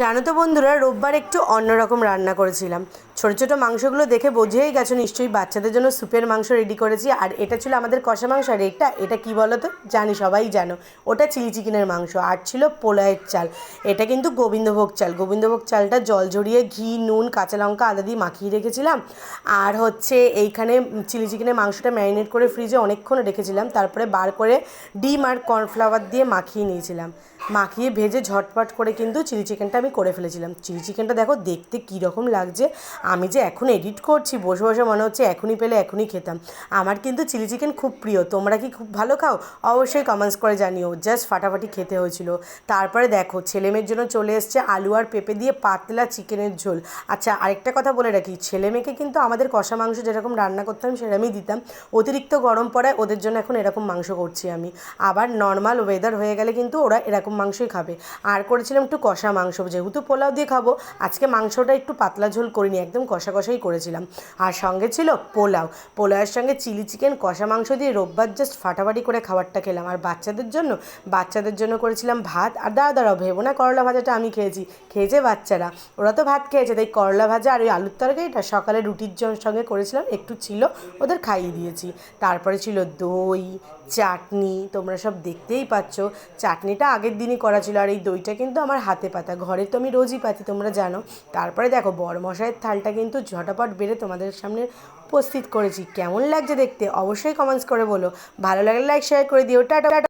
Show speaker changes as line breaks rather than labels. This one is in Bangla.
জানো তো বন্ধুরা, রোববার একটু অন্যরকম রান্না করেছিলাম। ছোটো ছোটো মাংসগুলো দেখে বোঝেই গেছো, নিশ্চয়ই বাচ্চাদের জন্য স্যুপের মাংস রেডি করেছি। আর এটা ছিল আমাদের কষা মাংস, আর এটা এটা কী বলো তো জানি, সবাই জানো। ওটা চিলি চিকেনের মাংস, আর ছিল পোলায়ের চাল। এটা কিন্তু গোবিন্দভোগ চাল। গোবিন্দভোগ চালটা জল ঝরিয়ে ঘি, নুন, কাঁচা লঙ্কা আদা দিয়ে মাখিয়ে রেখেছিলাম। আর হচ্ছে এইখানে চিলি চিকেনের মাংসটা ম্যারিনেট করে ফ্রিজে অনেকক্ষণ রেখেছিলাম। তারপরে বার করে ডিম আর কর্নফ্লাওয়ার দিয়ে মাখিয়ে নিয়েছিলাম। মাখিয়ে ভেজে ঝটপট করে কিন্তু চিলি চিকেনটা আমি করে ফেলেছিলাম। চিলি চিকেনটা দেখো, দেখতে কীরকম লাগছে। আমি যে এখন এডিট করছি, বসে বসে মনে হচ্ছে এখনই পেলে এখনই খেতাম। আমার কিন্তু চিলি চিকেন খুব প্রিয়। তোমরা কি খুব ভালো খাও? অবশ্যই কমেন্টস করে জানিও। জাস্ট ফাটাফাটি খেতে হয়েছিল। তারপরে দেখো, ছেলেমেয়ের জন্য চলে এসছে আলু আর পেঁপে দিয়ে পাতলা চিকেনের ঝোল। আচ্ছা আরেকটা কথা বলে রাখি। ছেলে মেয়েকে কিন্তু আমাদের কষা মাংস যেরকম রান্না করতাম, সেরকমই দিতাম। অতিরিক্ত গরম পড়ায় ওদের জন্য এখন এরকম মাংস করছি আমি। আবার নর্মাল ওয়েদার হয়ে গেলে কিন্তু ওরা এরকম মাংসই খাবে। আর করেছিলাম একটু কষা মাংস। যেহেতু পোলাও দিয়ে খাব, আজকে মাংসটা একটু পাতলা ঝোল করিনি, একদম কষা কষাই করেছিলাম। আর সঙ্গে ছিল পোলাও। পোলাওয়ের সঙ্গে চিলি চিকেন, কষা মাংস দিয়ে রোববার জাস্ট ফাটাফাটি করে খাবারটা খেলাম। আর বাচ্চাদের জন্য বাচ্চাদের জন্য করেছিলাম ভাত। আর দাঁড়া দাঁড়াও, ভেবো না করলা ভাজাটা আমি খেয়েছি। খেয়েছে বাচ্চারা। ওরা তো ভাত খেয়েছে, তাই করলা ভাজা আর ওই আলুর তরকারিটা সকালে রুটির সঙ্গে করেছিলাম, একটু ছিল, ওদের খাইয়ে দিয়েছি। তারপরে ছিল দই, চাটনি, তোমরা সব দেখতেই পাচ্ছ। চাটনিটা আগের দিনই করা ছিল, আর এই দইটা কিন্তু আমার হাতে পাতা, ঘরে তো আমি রোজই পাতি তোমরা জানো। তারপরে দেখো বড় মশাইয়ের থালটা কিন্তু ঝটাপট বেড়ে তোমাদের সামনে উপস্থিত করেছি। কেমন লাগছে দেখতে অবশ্যই কমেন্টস করে বলো। ভালো লাগলে লাইক শেয়ার করে দিও। টাটা।